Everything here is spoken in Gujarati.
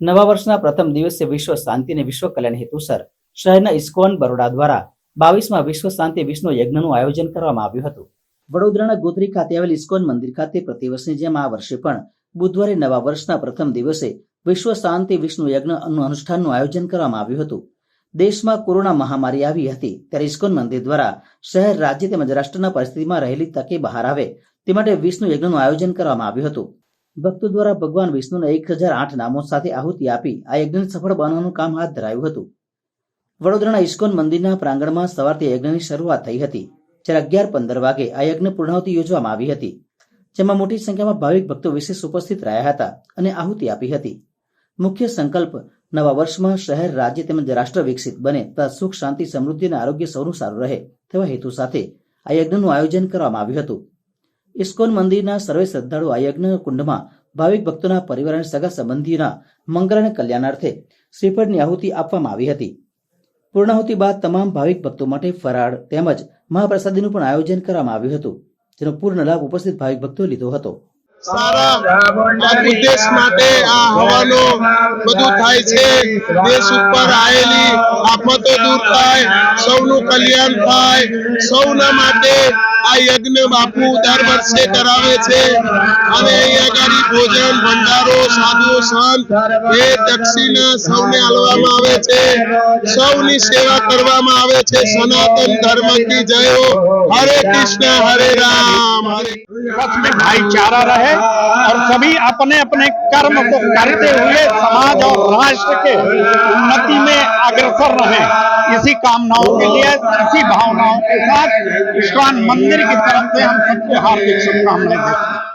નવા વર્ષના પ્રથમ દિવસે વિશ્વ શાંતિ અને વિશ્વ કલ્યાણ હેતુસર શહેરના ઇસ્કોન બરોડા દ્વારા બાવીસમાં વિશ્વ શાંતિ વિષ્ણુ યજ્ઞનું આયોજન કરવામાં આવ્યું હતું. વડોદરાના ગોત્રી ખાતે આવેલ ઇસ્કોન મંદિર ખાતે પ્રતિવર્ષની જેમ આ વર્ષે પણ બુધવારે નવા વર્ષના પ્રથમ દિવસે વિશ્વ શાંતિ વિષ્ણુ યજ્ઞનું અનુષ્ઠાનનું આયોજન કરવામાં આવ્યું હતું. દેશમાં કોરોના મહામારી આવી હતી ત્યારે ઇસ્કોન મંદિર દ્વારા શહેર, રાજ્ય તેમજ રાષ્ટ્રના પરિસ્થિતિમાં રહેલી તકે બહાર આવે તે માટે વિષ્ણુ યજ્ઞનું આયોજન કરવામાં આવ્યું હતું. ભક્તો દ્વારા ભગવાન વિષ્ણુના એક હજાર આઠ નામો સાથે આહુતિ આપી આ યજ્ઞને સફળ બનાવવાનું કામ હાથ ધરાયું હતું. વડોદરાના ઇસ્કોન મંદિરના પ્રાંગણમાં સવારથી યજ્ઞની શરૂઆત થઈ હતી, જ્યારે અગિયાર પંદર વાગે આ યજ્ઞ પૂર્ણાહુતિ યોજવામાં આવી હતી, જેમાં મોટી સંખ્યામાં ભાવિક ભક્તો વિશેષ ઉપસ્થિત રહ્યા હતા અને આહુતિ આપી હતી. મુખ્ય સંકલ્પ, નવા વર્ષમાં શહેર, રાજ્ય તેમજ રાષ્ટ્ર વિકસિત બને તથા સુખ, શાંતિ, સમૃદ્ધિ અને આરોગ્ય સૌનું સારું રહે તેવા હેતુ સાથે આ યજ્ઞનું આયોજન કરવામાં આવ્યું હતું. ઇસ્કોન મંદિરના સર્વે શ્રદ્ધાળુ આ યજ્ઞ કુંડમાં ભાવિક ભક્તોના પરિવાર અને સગા સંબંધીઓના મંગળ અને કલ્યાણાર્થે શ્રીફળની આહુતિ આપવામાં આવી હતી. પૂર્ણાહુતિ બાદ તમામ ભાવિક ભક્તો માટે ફરાળ તેમજ મહાપ્રસાદીનું પણ આયોજન કરવામાં આવ્યું હતું, જેનો પૂર્ણ લાભ ઉપસ્થિત ભાવિક ભક્તોએ લીધો હતો. કલ્યાણ થાય, સૌના માટે આ યજ્ઞ બાપુ દર વર્ષે કરાવે છે. અને અહીંયા ભોજન ભંડારો સાધુ સંત એ દક્ષિણા સૌને આલવામાં આવે છે સૌની સેવા કરવામાં આવે છે સનાતન ધર્મ કી જય હો હરે કૃષ્ણ હરે રામ હરે आपस में भाईचारा रहे और सभी अपने अपने कर्म को करते हुए समाज और राष्ट्र के उन्नति में अग्रसर रहे इसी कामनाओं के लिए इसी भावनाओं के साथ इस्कॉन मंदिर की तरफ से हम सबको हार्दिक शुभकामनाएं देते हैं